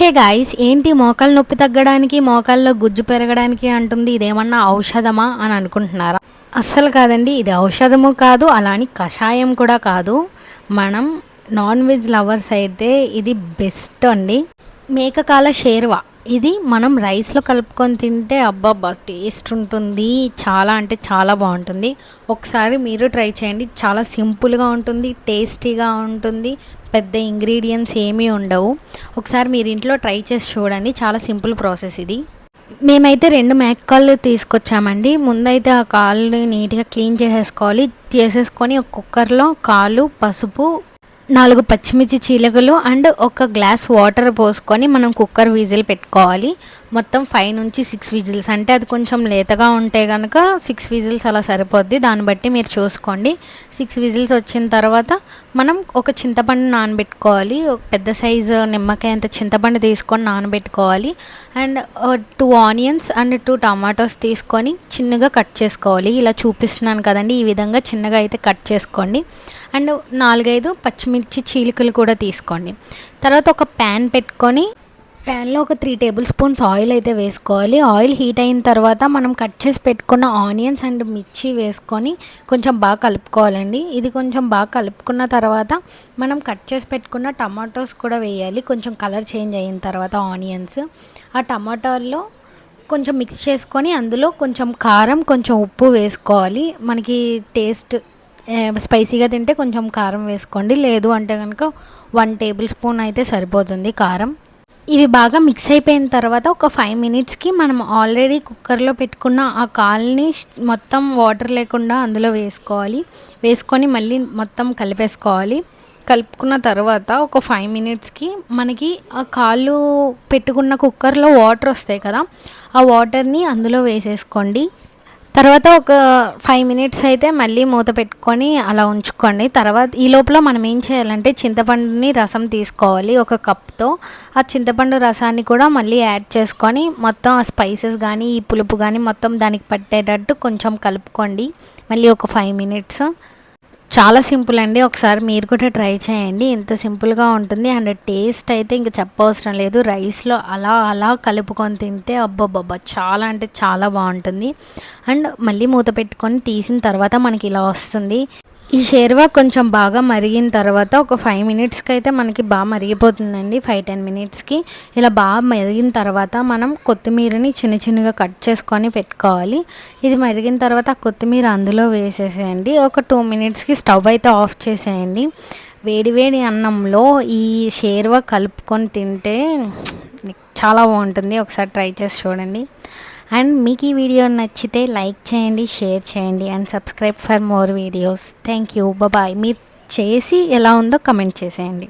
Hey guys ఏంటి మోకాలు నొప్పి తగ్గడానికి మోకాల్లో గుజ్జు పెరగడానికి అంటుంది ఇదేమన్నా ఔషధమా అని అనుకుంటున్నారా? అస్సలు కాదండి ఇది ఔషధము కాదు అలాని కషాయం కూడా కాదు. మనం నాన్ వెజ్ లవర్స్ అయితే ఇది బెస్ట్ అండి. మేకకాల షేర్వా. ఇది మనం రైస్లో కలుపుకొని తింటే అబ్బాబ్బా టేస్ట్ ఉంటుంది. చాలా అంటే చాలా బాగుంటుంది. ఒకసారి మీరు ట్రై చేయండి. చాలా సింపుల్గా ఉంటుంది టేస్టీగా ఉంటుంది. పెద్ద ఇంగ్రీడియంట్స్ ఏమీ ఉండవు. ఒకసారి మీరు ఇంట్లో ట్రై చేసి చూడండి. చాలా సింపుల్ ప్రాసెస్ ఇది. మేమైతే రెండు మేకకాళ్ళు తీసుకొచ్చామండి. ముందైతే ఆ కాళ్ళని నీట్గా క్లీన్ చేసేసుకోవాలి. చేసేసుకొని ఒక కుక్కర్లో కాలు పసుపు నాలుగు పచ్చిమిర్చి చీలకలు అండ్ ఒక గ్లాస్ వాటర్ పోసుకొని మనం కుక్కర్ విజిల్ పెట్టుకోవాలి. మొత్తం ఫైవ్ నుంచి సిక్స్ విజిల్స్ అంటే అది కొంచెం లేతగా ఉంటే కనుక సిక్స్ విజిల్స్ అలా సరిపోద్ది. దాన్ని బట్టి మీరు చూసుకోండి. సిక్స్ విజిల్స్ వచ్చిన తర్వాత మనం ఒక చింతపండు నానబెట్టుకోవాలి. ఒక పెద్ద సైజు నిమ్మకాయ అంత చింతపండు తీసుకొని నానబెట్టుకోవాలి. And two onions and two tomatoes తీసుకొని చిన్నగా కట్ చేసుకోవాలి. ఇలా చూపిస్తున్నాను కదండి. ఈ విధంగా చిన్నగా అయితే కట్ చేసుకోండి. అండ్ నాలుగైదు పచ్చిమిర్చి చీలికలు కూడా తీసుకోండి. తర్వాత ఒక ప్యాన్ పెట్టుకొని ప్యాన్లో ఒక త్రీ టేబుల్ స్పూన్స్ ఆయిల్ అయితే వేసుకోవాలి. ఆయిల్ హీట్ అయిన తర్వాత మనం కట్ చేసి పెట్టుకున్న ఆనియన్స్ అండ్ మిర్చి వేసుకొని కొంచెం బాగా కలుపుకోవాలండి. ఇది కొంచెం బాగా కలుపుకున్న తర్వాత మనం కట్ చేసి పెట్టుకున్న టమాటోస్ కూడా వేయాలి. కొంచెం కలర్ చేంజ్ అయిన తర్వాత ఆనియన్స్. ఆ టమాటాల్లో కొంచెం మిక్స్ చేసుకొని అందులో కొంచెం కారం కొంచెం ఉప్పు వేసుకోవాలి. మనకి టేస్ట్ స్పైసీగా తింటే కొంచెం కారం వేసుకోండి. లేదు అంటే కనుక వన్ టేబుల్ స్పూన్ అయితే సరిపోతుంది కారం. ఇవి బాగా మిక్స్ అయిపోయిన తర్వాత ఒక ఫైవ్ మినిట్స్కి మనం ఆల్రెడీ కుక్కర్లో పెట్టుకున్న ఆ కాల్ని మొత్తం వాటర్ లేకుండా అందులో వేసుకోవాలి. వేసుకొని మళ్ళీ మొత్తం కలిపేసుకోవాలి. కలుపుకున్న తర్వాత ఒక ఫైవ్ మినిట్స్కి మనకి ఆ కాళ్ళు పెట్టుకున్న కుక్కర్లో వాటర్ వస్తాయి కదా ఆ వాటర్ని అందులో వేసేసుకోండి. తర్వాత ఒక ఫైవ్ మినిట్స్ అయితే మళ్ళీ మూత పెట్టుకొని అలా ఉంచుకోండి. తర్వాత ఈ లోపల మనం ఏం చేయాలంటే చింతపండుని రసం తీసుకోవాలి ఒక కప్తో ఆ చింతపండు రసాన్ని కూడా మళ్ళీ యాడ్ చేసుకొని మొత్తం ఆ స్పైసెస్ కానీ ఈ పులుపు కానీ మొత్తం దానికి పట్టేటట్టు కొంచెం కలుపుకోండి. మళ్ళీ ఒక ఫైవ్ మినిట్స్ చాలా సింపుల్ అండి. ఒకసారి మీరు కూడా ట్రై చేయండి. ఇంత సింపుల్గా ఉంటుంది. అండ్ టేస్ట్ అయితే ఇంక చెప్పవసరం లేదు. రైస్లో అలా అలా కలుపుకొని తింటే అబ్బబ్బబ్బా! చాలా అంటే చాలా బాగుంటుంది. అండ్ మళ్ళీ మూత పెట్టుకొని తీసిన తర్వాత మనకి ఇలా వస్తుంది. ఈ షేర్వా కొంచెం బాగా మరిగిన తర్వాత ఒక ఫైవ్ మినిట్స్కి అయితే మనకి బాగా మరిగిపోతుందండి. ఫైవ్ టెన్ మినిట్స్కి ఇలా బాగా మరిగిన తర్వాత మనం కొత్తిమీరని చిన్న చిన్నగా కట్ చేసుకొని పెట్టుకోవాలి. ఇది మరిగిన తర్వాత ఆ కొత్తిమీర అందులో వేసేసేయండి. ఒక టూ మినిట్స్కి స్టవ్ అయితే ఆఫ్ చేసేయండి. వేడివేడి అన్నంలో ఈ షేర్వా కలుపుకొని తింటే చాలా బాగుంటుంది. ఒకసారి ట్రై చేసి చూడండి. అండ్ మీకు ఈ వీడియో నచ్చితే లైక్ చేయండి షేర్ చేయండి and subscribe for more videos. Thank you bye. మీరు చేసి ఎలా ఉందో కమెంట్ చేసేయండి.